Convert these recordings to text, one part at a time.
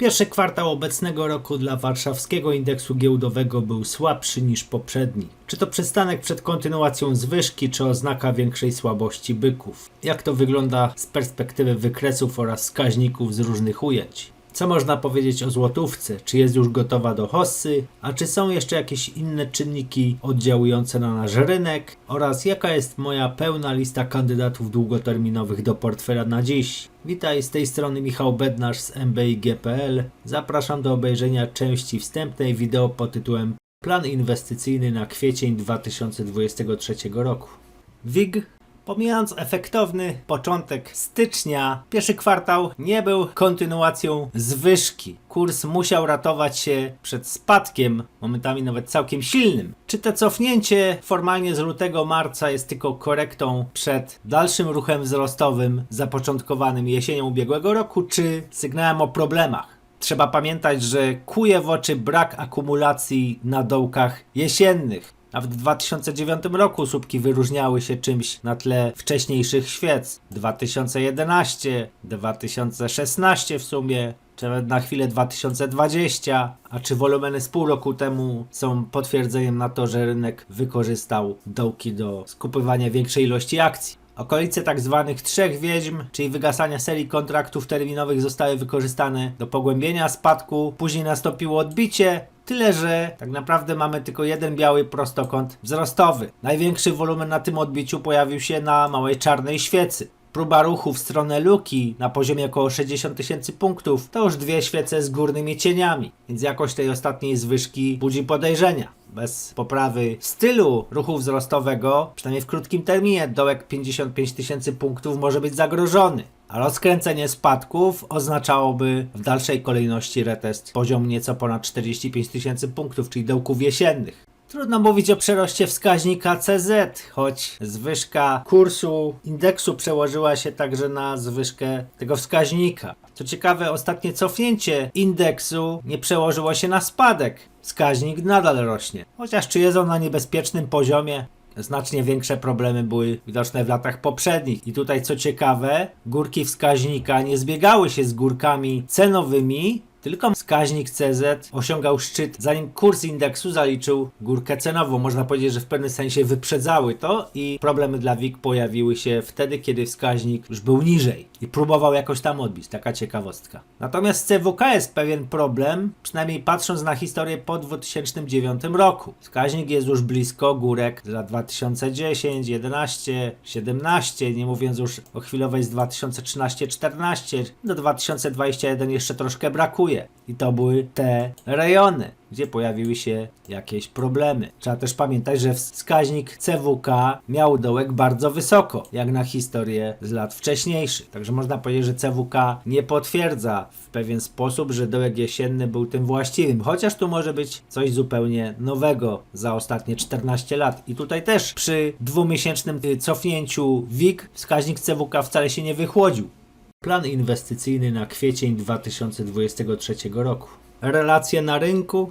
Pierwszy kwartał obecnego roku dla warszawskiego indeksu giełdowego był słabszy niż poprzedni. Czy to przystanek przed kontynuacją zwyżki, czy oznaka większej słabości byków? Jak to wygląda z perspektywy wykresów oraz wskaźników z różnych ujęć? Co można powiedzieć o złotówce? Czy jest już gotowa do hossy? A czy są jeszcze jakieś inne czynniki oddziałujące na nasz rynek? Oraz jaka jest moja pełna lista kandydatów długoterminowych do portfela na dziś? Witaj, z tej strony Michał Bednarz z mbig.pl. Zapraszam do obejrzenia części wstępnej wideo pod tytułem Plan inwestycyjny na kwiecień 2023 roku. WIG Pomijając efektowny początek stycznia, pierwszy kwartał nie był kontynuacją zwyżki. Kurs musiał ratować się przed spadkiem, momentami nawet całkiem silnym. Czy to cofnięcie formalnie z lutego marca jest tylko korektą przed dalszym ruchem wzrostowym zapoczątkowanym jesienią ubiegłego roku, czy sygnałem o problemach? Trzeba pamiętać, że kuje w oczy brak akumulacji na dołkach jesiennych. Nawet w 2009 roku słupki wyróżniały się czymś na tle wcześniejszych świec. 2011, 2016 w sumie, czy nawet na chwilę 2020. A czy wolumeny z pół roku temu są potwierdzeniem na to, że rynek wykorzystał dołki do skupywania większej ilości akcji? Okolice tak zwanych trzech wiedźm, czyli wygasania serii kontraktów terminowych zostały wykorzystane do pogłębienia spadku, później nastąpiło odbicie, tyle że tak naprawdę mamy tylko jeden biały prostokąt wzrostowy. Największy wolumen na tym odbiciu pojawił się na małej czarnej świecy. Próba ruchu w stronę luki na poziomie około 60 tysięcy punktów to już dwie świece z górnymi cieniami, więc jakość tej ostatniej zwyżki budzi podejrzenia. Bez poprawy stylu ruchu wzrostowego, przynajmniej w krótkim terminie, dołek 55 tysięcy punktów może być zagrożony. A rozkręcenie spadków oznaczałoby w dalszej kolejności retest poziom nieco ponad 45 tysięcy punktów, czyli dołków jesiennych. Trudno mówić o przeroście wskaźnika CZ, choć zwyżka kursu indeksu przełożyła się także na zwyżkę tego wskaźnika. Co ciekawe, ostatnie cofnięcie indeksu nie przełożyło się na spadek. Wskaźnik nadal rośnie. Chociaż czy jest on na niebezpiecznym poziomie? Znacznie większe problemy były widoczne w latach poprzednich. I tutaj co ciekawe, górki wskaźnika nie zbiegały się z górkami cenowymi, tylko wskaźnik CZ osiągał szczyt, zanim kurs indeksu zaliczył górkę cenową. Można powiedzieć, że w pewnym sensie wyprzedzały to i problemy dla WIG pojawiły się wtedy, kiedy wskaźnik już był niżej i próbował jakoś tam odbić. Taka ciekawostka. Natomiast CWK jest pewien problem, przynajmniej patrząc na historię po 2009 roku. Wskaźnik jest już blisko górek z lat 2010, 11, 17, nie mówiąc już o chwilowej z 2013-14. Do 2021 jeszcze troszkę brakuje. I to były te rejony, gdzie pojawiły się jakieś problemy. Trzeba też pamiętać, że wskaźnik CWK miał dołek bardzo wysoko, jak na historię z lat wcześniejszych. Także można powiedzieć, że CWK nie potwierdza w pewien sposób, że dołek jesienny był tym właściwym. Chociaż tu może być coś zupełnie nowego za ostatnie 14 lat. I tutaj też przy dwumiesięcznym cofnięciu WIG wskaźnik CWK wcale się nie wychłodził. Plan inwestycyjny na kwiecień 2023 roku. Relacje na rynku.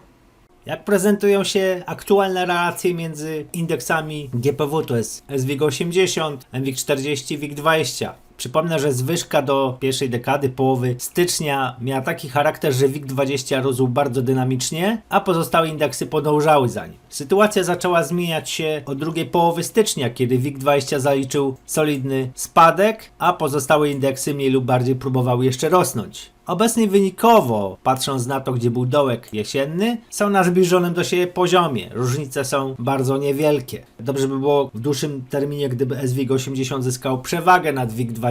Jak prezentują się aktualne relacje między indeksami GPW, to jest SWIG 80, MWIG 40, WIG 20. Przypomnę, że zwyżka do pierwszej dekady, połowy stycznia miała taki charakter, że WIG20 rósł bardzo dynamicznie, a pozostałe indeksy podążały za nim. Sytuacja zaczęła zmieniać się od drugiej połowy stycznia, kiedy WIG20 zaliczył solidny spadek, a pozostałe indeksy mniej lub bardziej próbowały jeszcze rosnąć. Obecnie wynikowo, patrząc na to, gdzie był dołek jesienny, są na zbliżonym do siebie poziomie. Różnice są bardzo niewielkie. Dobrze by było w dłuższym terminie, gdyby SWIG 80 zyskał przewagę nad WIG 20.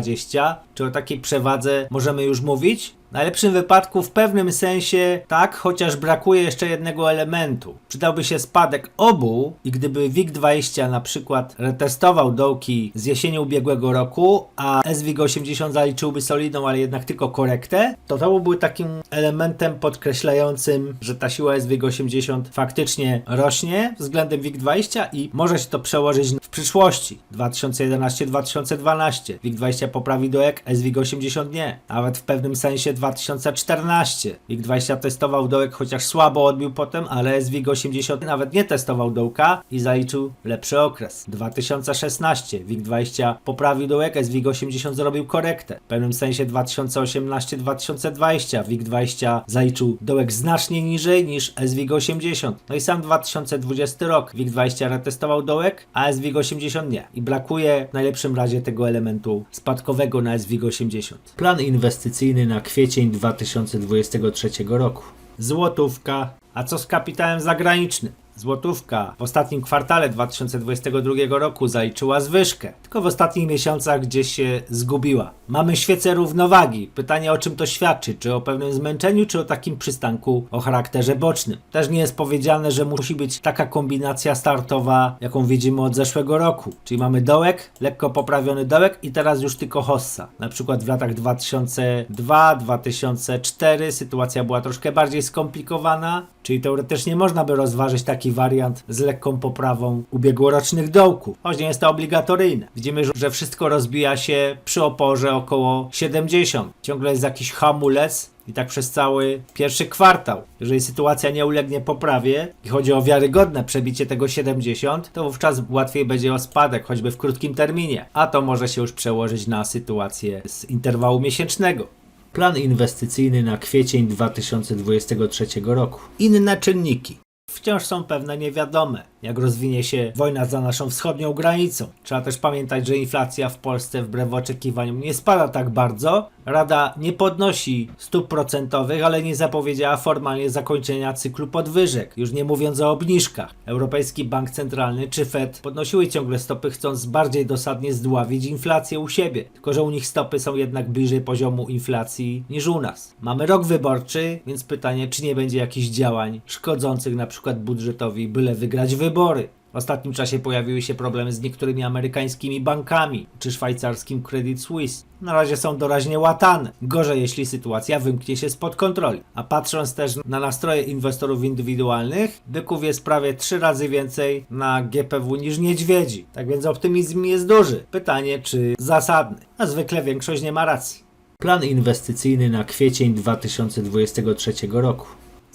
Czy o takiej przewadze możemy już mówić? W najlepszym wypadku w pewnym sensie tak, chociaż brakuje jeszcze jednego elementu. Przydałby się spadek obu i gdyby WIG20 na przykład retestował dołki z jesieni ubiegłego roku, a SWIG80 zaliczyłby solidną, ale jednak tylko korektę, to to byłby takim elementem podkreślającym, że ta siła SWIG80 faktycznie rośnie względem WIG20 i może się to przełożyć w przyszłości. 2011-2012. WIG20 poprawi dołek, SWIG80 nie. Nawet w pewnym sensie 2014. WIG20 testował dołek, chociaż słabo odbił potem, ale SWIG80 nawet nie testował dołka i zaliczył lepszy okres. 2016. WIG20 poprawił dołek, SWIG80 zrobił korektę. W pewnym sensie 2018-2020. WIG20 zaliczył dołek znacznie niżej niż SWIG80. No i sam 2020 rok. WIG20 retestował dołek, a SWIG80 nie. I brakuje w najlepszym razie tego elementu spadkowego na SWIG80. Plan inwestycyjny na kwiecień 2023 roku. Złotówka. A co z kapitałem zagranicznym? Złotówka w ostatnim kwartale 2022 roku zaliczyła zwyżkę, tylko w ostatnich miesiącach gdzieś się zgubiła. Mamy świecę równowagi. Pytanie o czym to świadczy? Czy o pewnym zmęczeniu, czy o takim przystanku o charakterze bocznym? Też nie jest powiedziane, że musi być taka kombinacja startowa, jaką widzimy od zeszłego roku. Czyli mamy dołek, lekko poprawiony dołek i teraz już tylko hossa. Na przykład w latach 2002-2004 sytuacja była troszkę bardziej skomplikowana, czyli teoretycznie można by rozważyć taki wariant z lekką poprawą ubiegłorocznych dołków. Choć nie jest to obligatoryjne. Widzimy, że wszystko rozbija się przy oporze około 70. Ciągle jest jakiś hamulec i tak przez cały pierwszy kwartał. Jeżeli sytuacja nie ulegnie poprawie i chodzi o wiarygodne przebicie tego 70, to wówczas łatwiej będzie o spadek, choćby w krótkim terminie. A to może się już przełożyć na sytuację z interwału miesięcznego. Plan inwestycyjny na kwiecień 2023 roku. Inne czynniki. Wciąż są pewne niewiadome, jak rozwinie się wojna za naszą wschodnią granicą. Trzeba też pamiętać, że inflacja w Polsce wbrew oczekiwaniom nie spada tak bardzo. Rada nie podnosi stóp procentowych, ale nie zapowiedziała formalnie zakończenia cyklu podwyżek, już nie mówiąc o obniżkach. Europejski Bank Centralny czy Fed podnosiły ciągle stopy, chcąc bardziej dosadnie zdławić inflację u siebie. Tylko, że u nich stopy są jednak bliżej poziomu inflacji niż u nas. Mamy rok wyborczy, więc pytanie, czy nie będzie jakichś działań szkodzących na przykład budżetowi, byle wygrać wybory. W ostatnim czasie pojawiły się problemy z niektórymi amerykańskimi bankami czy szwajcarskim Credit Suisse. Na razie są doraźnie łatane. Gorzej, jeśli sytuacja wymknie się spod kontroli. A patrząc też na nastroje inwestorów indywidualnych, byków jest prawie trzy razy więcej na GPW niż niedźwiedzi. Tak więc optymizm jest duży. Pytanie, czy zasadny? A zwykle większość nie ma racji. Plan inwestycyjny na kwiecień 2023 roku.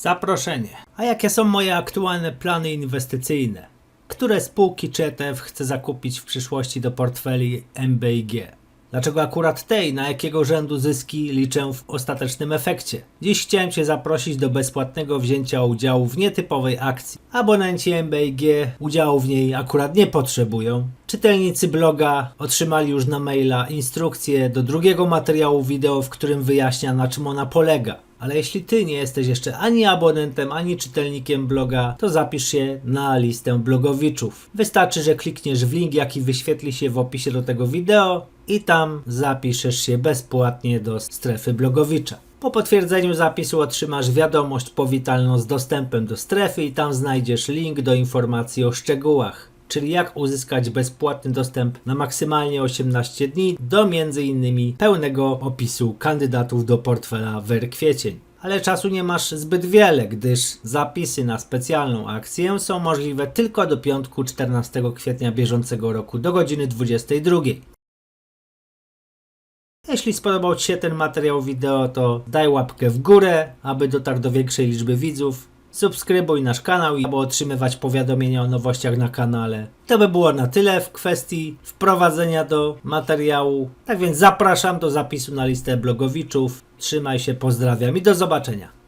Zaproszenie. A jakie są moje aktualne plany inwestycyjne? Które spółki czy ETF chcę zakupić w przyszłości do portfeli MBIG? Dlaczego akurat tej, na jakiego rzędu zyski liczę w ostatecznym efekcie? Dziś chciałem Cię zaprosić do bezpłatnego wzięcia udziału w nietypowej akcji. Abonenci MBIG udziału w niej akurat nie potrzebują. Czytelnicy bloga otrzymali już na maila instrukcję do drugiego materiału wideo, w którym wyjaśnia na czym ona polega. Ale jeśli ty nie jesteś jeszcze ani abonentem, ani czytelnikiem bloga, to zapisz się na listę blogowiczów. Wystarczy, że klikniesz w link, jaki wyświetli się w opisie do tego wideo i tam zapiszesz się bezpłatnie do strefy blogowicza. Po potwierdzeniu zapisu otrzymasz wiadomość powitalną z dostępem do strefy i tam znajdziesz link do informacji o szczegółach czyli jak uzyskać bezpłatny dostęp na maksymalnie 18 dni do m.in. pełnego opisu kandydatów do portfela WER Kwiecień. Ale czasu nie masz zbyt wiele, gdyż zapisy na specjalną akcję są możliwe tylko do piątku 14 kwietnia bieżącego roku do godziny 22. Jeśli spodobał Ci się ten materiał wideo, to daj łapkę w górę, aby dotarł do większej liczby widzów. Subskrybuj nasz kanał, aby otrzymywać powiadomienia o nowościach na kanale. To by było na tyle w kwestii wprowadzenia do materiału. Tak więc zapraszam do zapisu na listę blogowiczów. Trzymaj się, pozdrawiam i do zobaczenia.